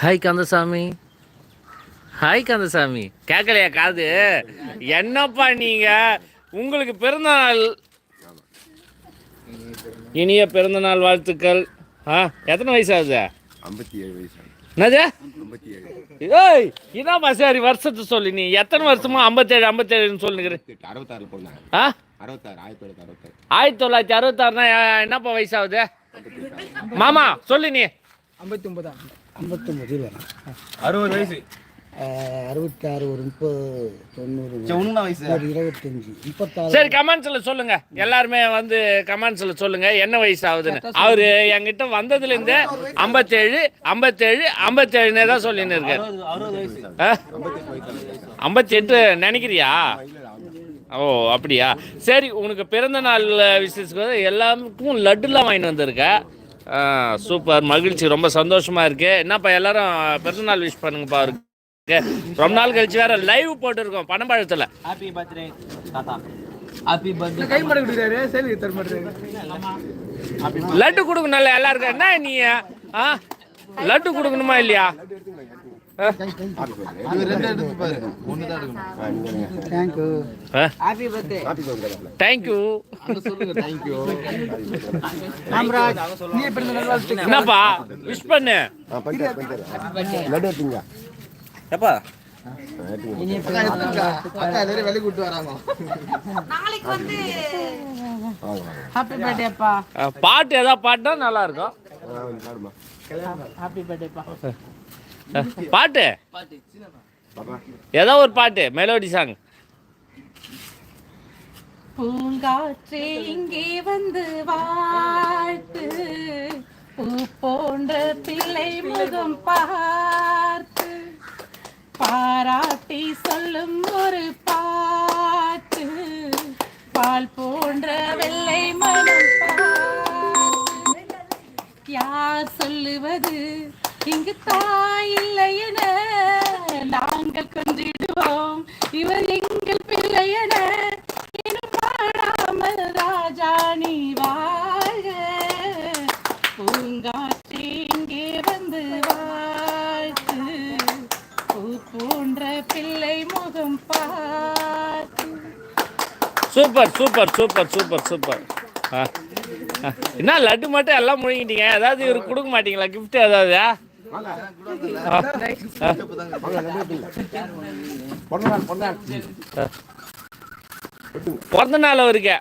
Hi Kandasamy. Hi Kandasamy. கேட்கலையா காது? என்னப்பா நீங்க? உங்களுக்கு பிறந்தநாள். இனிய பிறந்தநாள் வாழ்த்துக்கள். ஆ எத்தனை வயசு ஆகுது? ஐம்பத்தி ஏழு வயசு என்னது? ஏய் என்னப்பா சரி வருஷத்தை சொல்லி நீ. எத்தனை வருஷமா ஐம்பத்தேழு ஐம்பத்தேழுன்னு சொல்லுங்கிற? அறுபத்தாறு பொண்ணாங்க ஆ? அறுபத்தாறு ஆயிரத்தி தொள்ளாயிரத்தி அறுபத்தாறு. ஆயிரத்தி தொள்ளாயிரத்தி அறுபத்தாறுனா என்னப்பா வயசாகுது? மாமா சொல்லு நீ. ஐம்பத்தி ஒன்பதா ஐம்பத்தொம்பது அறுபது வயசு. அறுபத்தாறு ஒரு முப்பது தொண்ணூறு வயசு. இருபத்தஞ்சி. முப்பத்தாறு. சரி கமெண்ட்ஸ்ல சொல்லுங்க. எல்லாருமே வந்து கமெண்ட்ஸ்ல சொல்லுங்க. என்ன வயசு ஆகுதுன்னு அவரு என்கிட்ட வந்ததுல இருந்து ஐம்பத்தேழு ஐம்பத்தேழு ஐம்பத்தேழுனே தான் சொல்லின்னு இருக்காரு? ஐம்பத்தி எட்டு நினைக்கிறியா? ஓ அப்படியா? சரி உனக்கு பிறந்த நாள் விசேஷத்துக்கு எல்லாருக்கும் லட்டுலாம் வாங்கிட்டு வந்திருக்க. ஆ, சூப்பர். மகிழ்ச்சி. ரொம்ப சந்தோஷமா இருக்கு. என்னப்பா எல்லாரும் பிறந்தநாள் விஷ் பண்ணுங்கப்பா அவருக்கு ரொம்ப நாள் கழிச்சு வேற லைவ் போட்டிருக்கோம் பணம்பழத்தில் ஹாப்பி பர்த்டே தாத்தா. ஹாப்பி பர்த்டே கை மாட சரி தர மாட்டாரு லட்டு கொடுக்கணும்ல எல்லாருக்கும். என்ன நீ ஆ? லட்டு கொடுக்கணுமா இல்லையா? தேங்க்யூ. என்னப்பா? விஷ் பண்ணு. எப்பா? பாட்டு ஏதாவது பாட்டா நல்லா இருக்கும். ஹாப்பி பர்த்டேப்பா பாட்டு? ஏதோ ஒரு பாட்டு மெலோடி சாங் பூங்காற்றே இங்கே வந்து வாழ்த்து பூ போன்ற பிள்ளை முகம் பார்த்து பாராட்டி சொல்லும் ஒரு பாட்டு பால் போன்ற வெள்ளை மனம் யார் சொல்லுவது? இங்கு தாய் இல்லை என நாங்கள் கொஞ்சிடுவோம் இவர் எங்கள் பிள்ளை என இன்னும் பாடாமல் ராஜா நீ வாழ பூங்காற்றே இங்கே வந்து வாழ்த்து. பூ போன்ற பிள்ளை முகம் பார்த்து. Super super super super super. ஆ என்ன லட்டு மட்டும் எல்லாம் முழுங்கிட்டீங்க? ஏதாவது இவருக்கு கொடுக்க மாட்டீங்களா? கிஃப்ட் ஏதாவது பிறந்த நாள் அவருக்கு.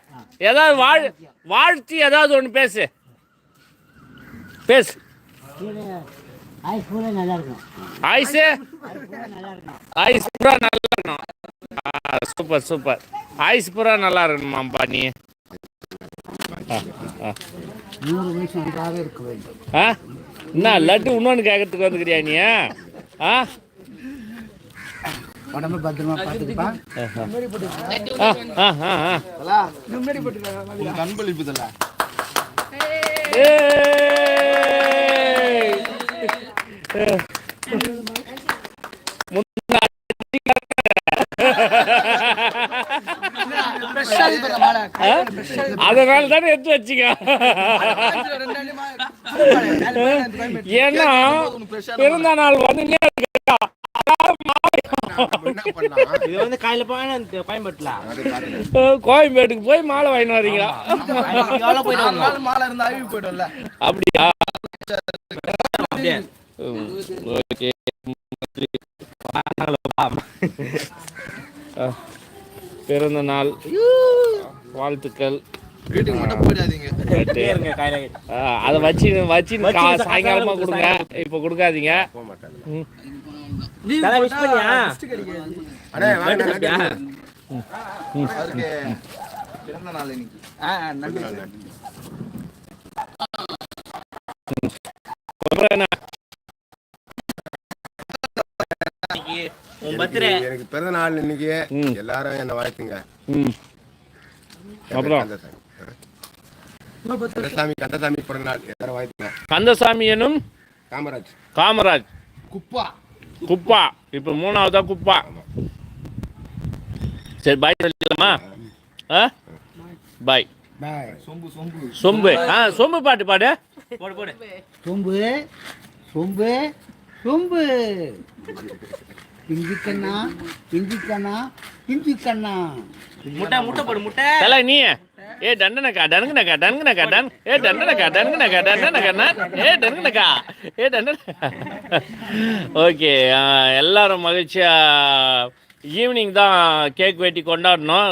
ஏதாவது வாழ் வாழ்த்தி ஏதாவது ஒன்று பேசு. பேசு. ஆயுசு? ஆயுஸ் பூரா நல்லா இருக்கணும். Super super. ஆயுஸ் பூரா நல்லா இருக்கணுமாப்பா நீ. நூறு வயசு நன்றாக இருக்க வேண்டும். என்ன லட்டு இன்னொன்று கேட்கறதுக்கு வந்துக்கிறியா நீ ஆ? உடம்பு பத்திரமா தல ஏய்! அதனால தானே எடுத்து வச்சுக்க. ஏன்னா பிறந்த நாள் வந்துட்டே இருக்கா? என்ன பண்ணலாம் இது வந்து காலையில போய் பயன்படுத்தலாம் கோயம்பேட்டுக்கு போய் மாலை வாங்கிட்டு வரீங்களா? அப்படியே? ஓகே. பிறந்த நாள் வாழ்த்துக்கள். வீட்டுக்கு மட்டும் போயிடாதீங்க. அதை வச்சு வச்சு சாயங்காலம் கொடுங்க, இப்போ கொடுக்காதீங்க. எனக்கு பிறந்த நாள் இன்னைக்கு. எல்லாரும் என்ன வாழ்த்துங்க. அப்புறம்? கந்தசாமி கந்தசாமி கந்தசாமி எனும் காமராஜ். காமராஜ். குப்பா. குப்பா. இப்போ மூணாவதா குப்பா? சரி பாய் சொல்லிக்கலாமா ஆ? பாய் பாய் சொம்பு ஆ சொம்பு பாட்டு பாடு. போடு போடு. சொம்பு சொம்பு சொம்பு. பிஞ்சு கண்ணா பிஞ்சு கண்ணா பிஞ்சு கண்ணா. முட்டை முட்டை போடு முட்டை. தல நீ ஏ டண்டனக்கா டனுங்கனக்கா டனுங்கனக்கா டன் ஏ டண்டனக்கா டனுங்கனக்கா டண்டனக்கா ஏ டனுங்கனக்கா ஏ டண்டன் ஓகே எல்லாரும் மகிழ்ச்சியா ஈவினிங் தான் கேக் வெட்டி கொண்டாடணும்.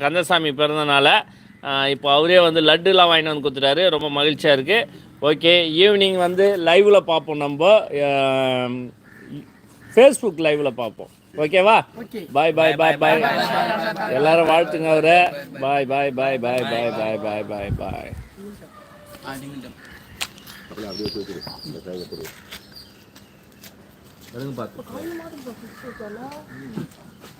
கந்தசாமி பிறந்தனால இப்போ அவரே வந்து லட்டுலாம் வாங்கிட்டு வந்து கொடுத்துட்டாரு. ரொம்ப மகிழ்ச்சியாக இருக்குது ஓகே ஈவினிங் வந்து லைவில் பார்ப்போம் நம்ம. ஃபேஸ்புக் லைவில் பார்ப்போம். ஓகேவா பாய் பாய் பாய் பாய் எல்லாரும் வாழ்த்துங்க அவரை பாய் பாய் பாய் பாய் பாய் பாய் பாய் பாய் பாய்